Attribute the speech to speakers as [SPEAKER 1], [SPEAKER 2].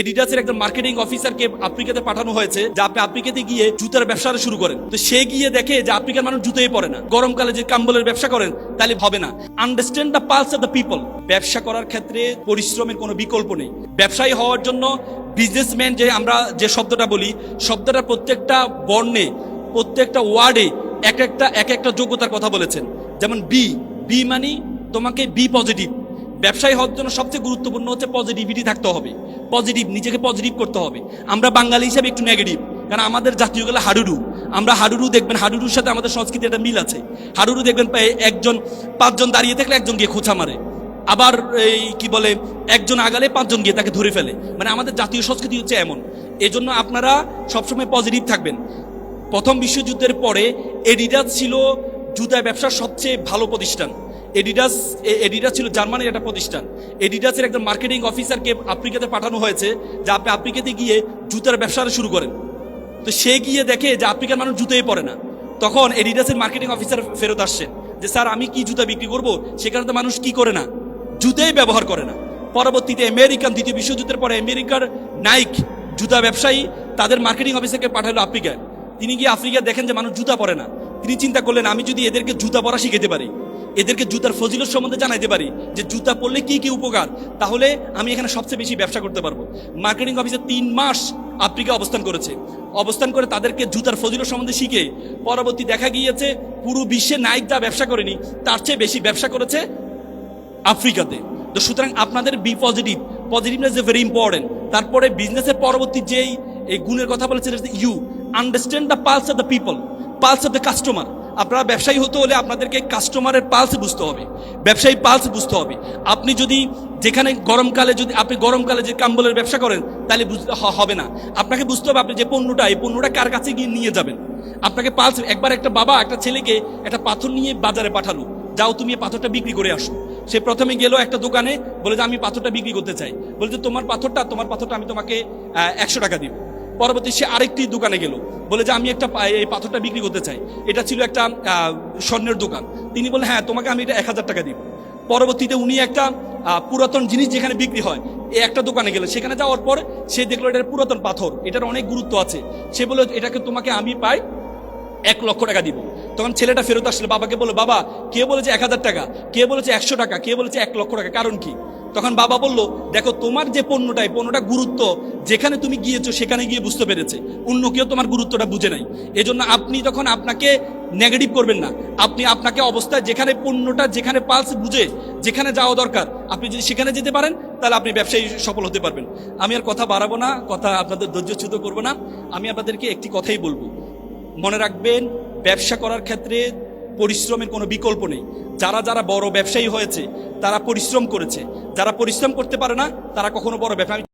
[SPEAKER 1] এডিডাসের একজন মার্কেটিং অফিসারকে আফ্রিকাতে পাঠানো হয়েছে, যে আপনি আফ্রিকাতে গিয়ে জুতার ব্যবসা শুরু করেন। তো সে গিয়ে দেখে যে আফ্রিকার মানুষ জুতোই পরে না। গরমকালে যে কাম্বলের ব্যবসা করেন, তাহলে হবে না। Understand the pulse of the people ব্যবসা করার ক্ষেত্রে পরিশ্রমের কোনো বিকল্প নেই। ব্যবসায়ী হওয়ার জন্য বিজনেসম্যান যে আমরা যে শব্দটা বলি, শব্দটা প্রত্যেকটা বর্ণে, প্রত্যেকটা ওয়ার্ডে এক একটা এক একটা যোগ্যতার কথা বলেছেন। যেমন বি বি মানে তোমাকে বি পজিটিভ ব্যবসায়ী হওয়ার জন্য সবচেয়ে গুরুত্বপূর্ণ হচ্ছে পজিটিভিটি থাকতে হবে। পজিটিভ নিজেকে পজিটিভ করতে হবে। আমরা বাঙালি হিসাবে একটু নেগেটিভ কারণ আমাদের জাতীয় গেলে হাডুডু। আমরা হাডুডু দেখবেন, হাডুডুর সাথে আমাদের সংস্কৃতি একটা মিল আছে। হাডুডু দেখবেন একজন, পাঁচজন দাঁড়িয়ে থাকলে একজন গিয়ে খোঁচা মারে। আবার এই কি বলে, একজন আগালে পাঁচজন গিয়ে তাকে ধরে ফেলে। মানে আমাদের জাতীয় সংস্কৃতি হচ্ছে এমন। এজন্য আপনারা সবসময় পজিটিভ থাকবেন। প্রথম বিশ্বযুদ্ধের পরে এডিডাস ছিল জুতা ব্যবসার সবচেয়ে ভালো প্রতিষ্ঠান। এডিডাস এডিডাস ছিল জার্মানির একটা প্রতিষ্ঠান। এডিডাসের একজন মার্কেটিং অফিসারকে আফ্রিকাতে পাঠানো হয়েছে, যে আপনি আফ্রিকাতে গিয়ে জুতার ব্যবসা শুরু করেন। তো সে গিয়ে দেখে যে আফ্রিকার মানুষ জুতোই পরে না। তখন এডিডাসের মার্কেটিং অফিসার ফেরত আসছেন যে, স্যার, আমি কি জুতা বিক্রি করব? সেখানে তো মানুষ কি করে না? জুতোই ব্যবহার করে না। পরবর্তীতে আমেরিকান দ্বিতীয় বিশ্বযুদ্ধের পরে আমেরিকার নাইক জুতা ব্যবসায়ী তাদের মার্কেটিং অফিসারকে পাঠালো আফ্রিকায়। তিনি গিয়ে আফ্রিকা দেখেন যে মানুষ জুতা পরে না। তিনি চিন্তা করলেন, আমি যদি এদেরকে জুতা পরা শিখাতে পারি, এদেরকে জুতার ফজিলত সম্বন্ধে জানাইতে পারি যে জুতা পরলে কি কি উপকার, তাহলে আমি এখানে সবচেয়ে বেশি ব্যবসা করতে পারব। মার্কেটিং অফিসে তিন মাস আফ্রিকা অবস্থান করেছে। অবস্থান করে তাদেরকে জুতার ফজিলত সম্বন্ধে শিখে পরবর্তী দেখা গিয়েছে, পুরো বিশ্বে নাইক যা ব্যবসা করেনি, তার চেয়ে বেশি ব্যবসা করেছে আফ্রিকাতে। তো সুতরাং আপনাদের be positive positiveness is very important তারপরে বিজনেসের পরবর্তী যেই, এই গুণের কথা বলেছে you understand the pulse of the people pulse of the customer. আপনারা ব্যবসায়ী হতে হলে আপনাদেরকে কাস্টমারের পালস বুঝতে হবে। ব্যবসায়ী পালস বুঝতে হবে। আপনি যদি যেখানে গরমকালে যদি আপনি গরমকালে যে কাম্বলের ব্যবসা করেন, তাহলে বুঝতে হবে না। আপনাকে বুঝতে হবে আপনি যে পণ্যটা, এই পণ্যটা কার কাছে গিয়ে নিয়ে যাবেন। আপনাকে পালস, একবার একটা বাবা, একটা ছেলেকে একটা পাথর নিয়ে বাজারে পাঠালো। যাও তুমি এই পাথরটা বিক্রি করে আসো। সে প্রথমে গেল একটা দোকানে, বলে যে আমি পাথরটা বিক্রি করতে চাই। বলে যে তোমার পাথরটা তোমার পাথরটা আমি তোমাকে একশো টাকা দিব। পরবর্তী সে আরেকটি দোকানে গেল। বলে যে, আমি একটা এই পাথরটা বিক্রি করতে চাই। এটা ছিল একটা স্বর্ণের দোকান। তিনি বলে হ্যাঁ তোমাকে আমি এটা এক হাজার টাকা দিব। পরবর্তীতে উনি একটা পুরাতন জিনিস যেখানে বিক্রি হয় এই একটা দোকানে গেল। সেখানে যাওয়ার পর সে দেখল এটার পুরাতন পাথর। এটার অনেক গুরুত্ব আছে। সে বলে এটাকে তোমাকে আমি পাই এক লক্ষ টাকা দিব। তখন ছেলেটা ফেরত আসলে। বাবাকে বলে বাবা, কে বলেছে এক হাজার টাকা? কে বলেছে একশো টাকা? কে বলেছে এক লক্ষ টাকা? কারণ কি? তখন বাবা বলল, দেখো, তোমার যে পণ্যটা, এই পণ্যটা গুরুত্ব, যেখানে তুমি গিয়েছো, সেখানে গিয়ে বুঝতে পেরেছে। অন্য কেউ তোমার গুরুত্বটা বুঝে নাই। এজন্য আপনি তখন আপনাকে নেগেটিভ করবেন না, আপনি আপনাকে অবস্থায় যেখানে পণ্যটা, যেখানে পালস বুঝে, যেখানে যাওয়া দরকার, আপনি যদি সেখানে যেতে পারেন, তাহলে আপনি ব্যবসায়ী সফল হতে পারবেন। আমি আর কথা বাড়াবো না, কথা আপনাদের ধৈর্যচ্যুত করব না। আমি আপনাদেরকে একটি কথাই বলব। মনে রাখবেন, ব্যবসা করার ক্ষেত্রে পরিশ্রমের কোনো বিকল্প নেই। যারা যারা বড় ব্যবসায়ী হয়েছে, তারা পরিশ্রম করেছে। যারা পরিশ্রম করতে পারে না, তারা কখনো বড় ব্যবসা